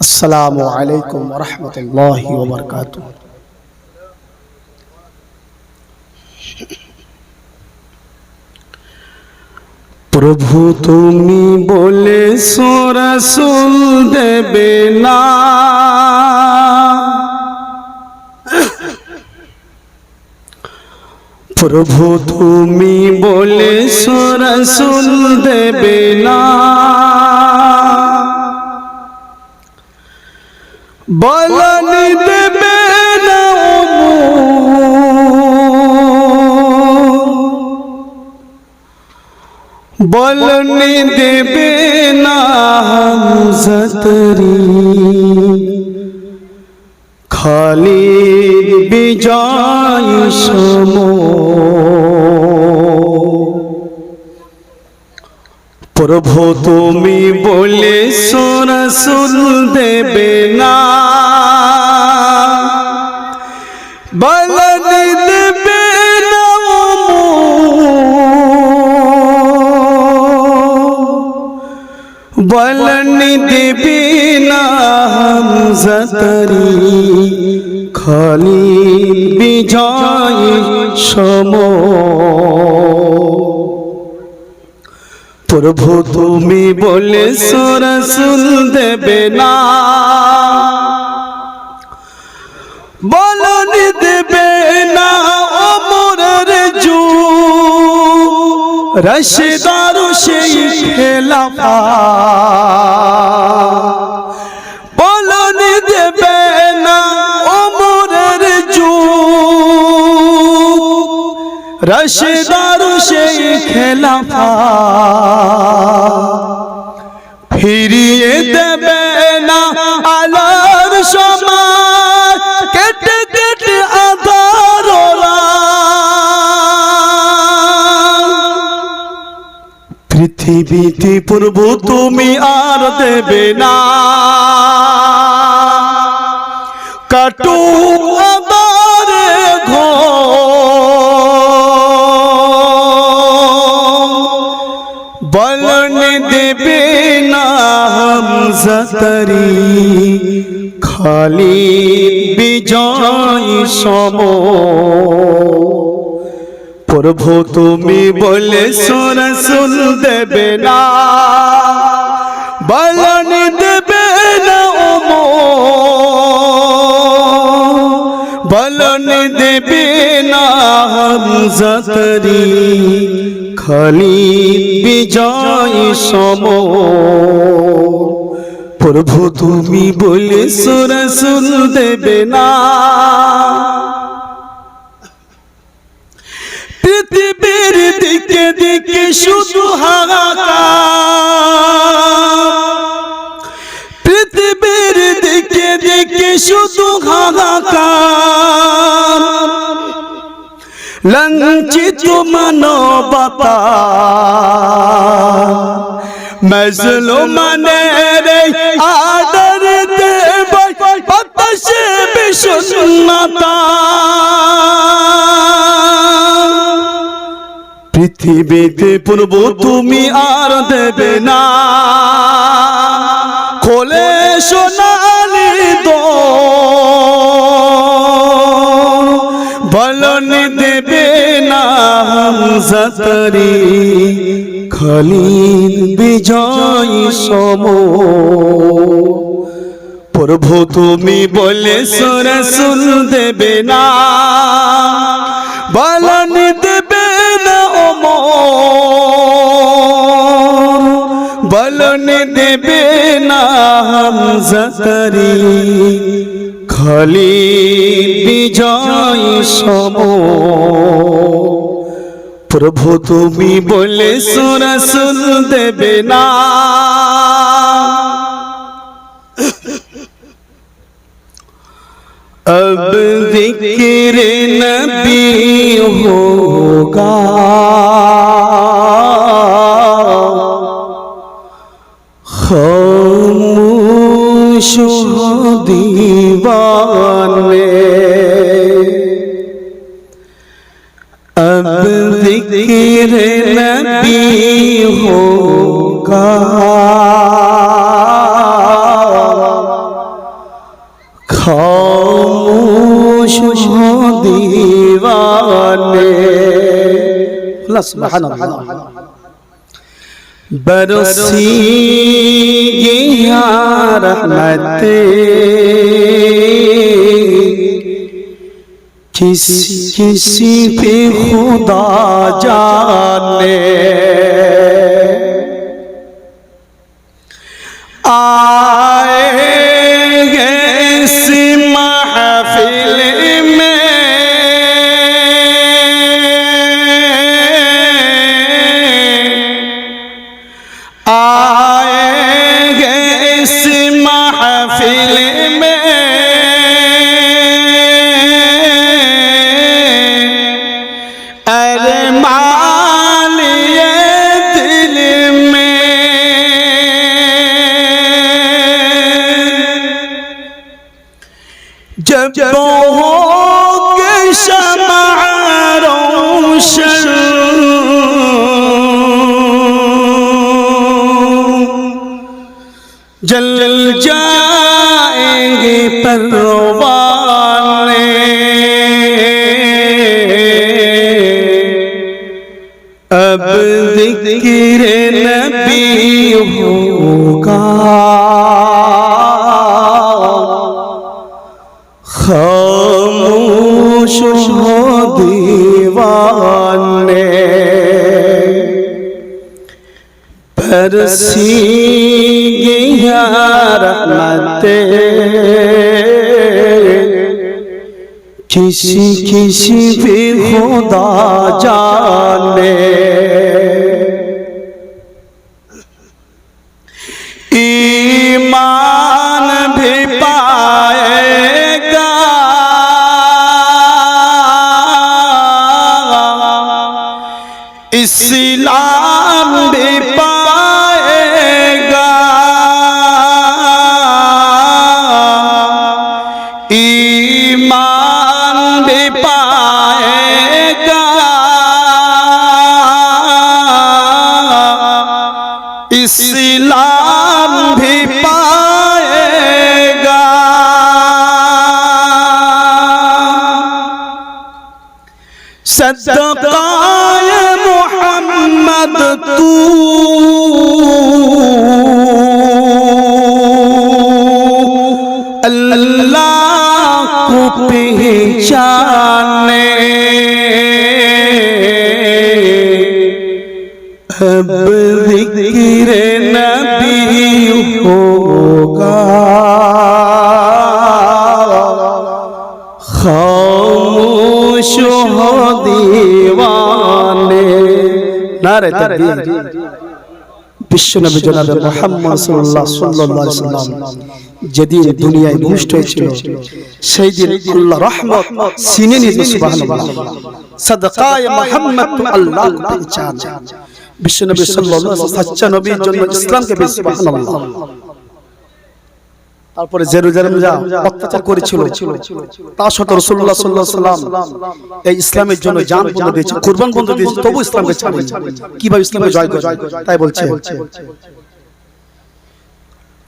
আসসালামু আলাইকুম রহমতুল্লাহি প্রভু তুমি বলে সোরাসুল দেবে না। প্রভু তুমি বলে সোরাসুল দেবে না বলনি দেবে না বলনি দেবে না হামজতরি খালিদ বিজয় সম। প্রভু তুমি বলে সোরসুল দেবে না। বলনি দেবে না বলনি দেবে না হামজতরি খালি বিজয় সম। প্রভু তুমি বলে সোরসুল দেবে না। বলনি দেবে না অমরের জু রশদার সেই খেলাফা। রশদার সেই খেলাফা। ফিরিয়ে দেবে না আলার সময়। কেটে কেটে আধার পৃথিবীতে পূর্ব তুমি আর দেবে না। কাটু হামজতরি খালি বিজয় সম। প্রভু তুমি বলে সোরসুল দেবে না, বলনি দেবে না বলনি দেবে না হামজতরি খালি বিজয় সম। প্রভু, তুমি বলে সোরসুল দেবে না। পৃথিবীর দিকে দিকে শুধু পৃথিবীর দিকে দিকে শুধু হাহাকার। লঞ্চিত মানবতা। মজলু মানের আদর দেব বাতাসে বিশুন্নতা। পৃথিবীতে পূর্ব তুমি আর দেবে না। খোলে সোনালি দো বলনি দেবে হামজতরি খলিল বিজয় সম। প্রভু তুমি বলে সরসুল দেবে না, বলনি দেবে না ওমর বলনি দেবে না হামজতরি খালি বিজয় সম। প্রভু তুমি বলে সরসুল দেবে না अब जिक्र नबी होगा खामोश हो दीवान में अब जिक्र नबी होगा खामोश हो दीवाने अल्लाह सुभान अल्लाह बरसी या रहमते کس کسی پہ خدا جانے۔ آ अरे मालिए दिल में जब होगे शमा रोशन जल जाएंगे परवाने ذکر نبی ہوگا۔ خاموش ہو دیوانے۔ پرسی گیا رحمتیں۔ کسی کسی بھی خدا جانے۔ ایمان بھی پائے گا۔ اسلام بھی پائے صدقا يا محمد تو. پہچانے اب ذکر نبی ہو নারে তাকবীর বিশ্বনবী জনাব মুহাম্মদ সাল্লাল্লাহু সাল্লাল্লাহু আলাইহি সাল্লাম যেদিন দুনিয়ায় ভূমিষ্ঠ হয়েছিল সেই দিন আল্লাহ রহমত সিনে নিতে সুবহানাল্লাহ। সাদকায়ে মুহাম্মদ আল্লাহ পেয়েছেন বিশ্বনবী সাল্লাল্লাহু আলাইহি সাল্লাম সচ্চা নবীর জন্য ইসলামকে সুবহানাল্লাহ। তারপরে জেরুজালেম যা অত্যাচার করেছিল, তা সত্য রসুল্লাহ সাল্লাহ সাল্লাম এই ইসলামের জন্য জান বন্ধ দিয়েছে, কুরবান বন্ধ দিয়েছে তবু ইসলামকে ছাড়ে কীভাবে ইসলামকে জয় করে? তাই বলছে।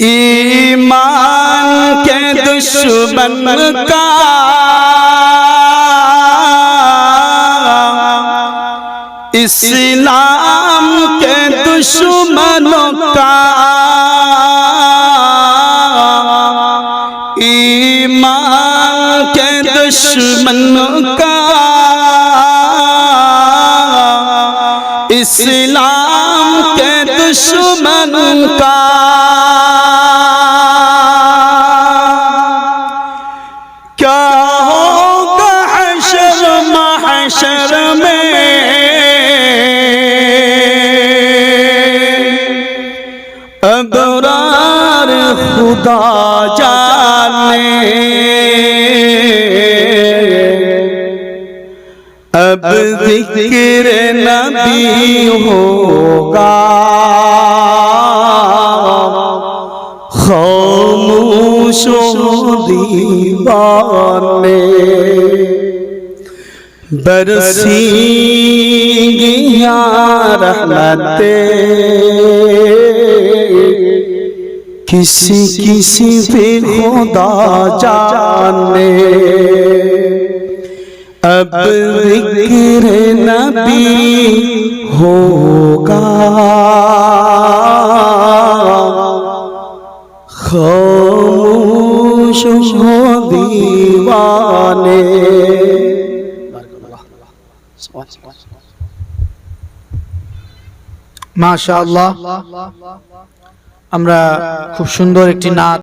ইমান কে দুশ্মন কা ইসলাম কে দুশ্মন কা دشمن کا اسلام کے دشمن کا میں؟ ادرار خدا جا اب ذکر نبی ہوگا خاموش و دیوانے برسی گیا رحمتیں کسی کسی پہ خدا جانے अब जिक्र नबी होगा खामोश हो दीवाने মাশাআল্লাহ আমরা খুব সুন্দর একটি নাচ